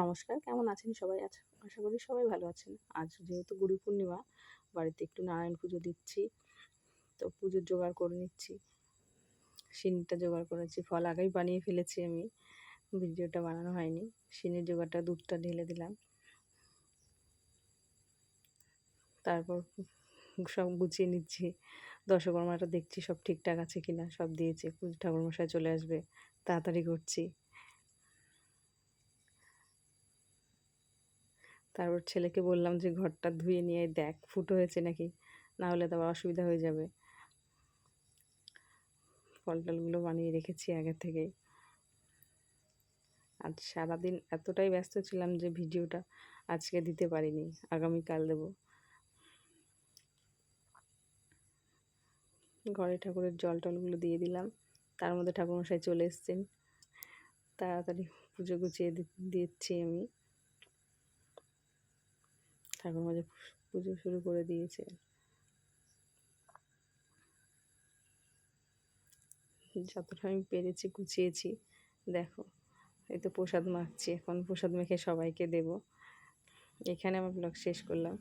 নমস্কার, কেমন আছেন সবাই? আজ আশা করি সবাই ভালো আছেন। আজ যেহেতু গুরু পূর্ণিমা, বাড়িতে একটু নারায়ণ পুজো দিচ্ছি, তো পুজোর জোগাড় করে নিচ্ছি। সিনিটা জোগাড় করেছি, ফল আগেই বানিয়ে ফেলেছি আমি, ভিডিওটা বানানো হয়নি। সিনির জোগাড়টা দুধটা ঢেলে দিলাম। তারপর সব গুছিয়ে নিচ্ছি। দশকর্মাটা দেখছি সব ঠিকঠাক আছে কিনা, সব দিয়েছে। ঠাকুরমশাই চলে আসবে, তাড়াতাড়ি করছি। তারপর ছেলেকে বললাম যে, ঘরটা ধুয়ে নিয়ে দেখ, ফুটো হয়েছে নাকি? না হলে তো অসুবিধা হয়ে যাবে। ফল টলগুলো বানিয়ে রেখেছি আগে থেকেই। আজ সারাদিন এতটাই ব্যস্ত ছিলাম যে, ভিডিওটা আজকে দিতে পারিনি, আগামীকাল দেব। ঘরে ঠাকুরের জল টলগুলো দিয়ে দিলাম, তার মধ্যে ঠাকুরমশাই চলে এসছেন। তাড়াতাড়ি পুজো গুছিয়ে দিচ্ছি আমি। ঠাকুর মাঝে পুজো শুরু করে দিয়েছে। যতটা আমি পেরেছি গুছিয়েছি, দেখো, এই তো প্রসাদ মাখছি, এখন প্রসাদ মেখে সবাইকে দেব। এখানে আমার ব্লগ শেষ করলাম।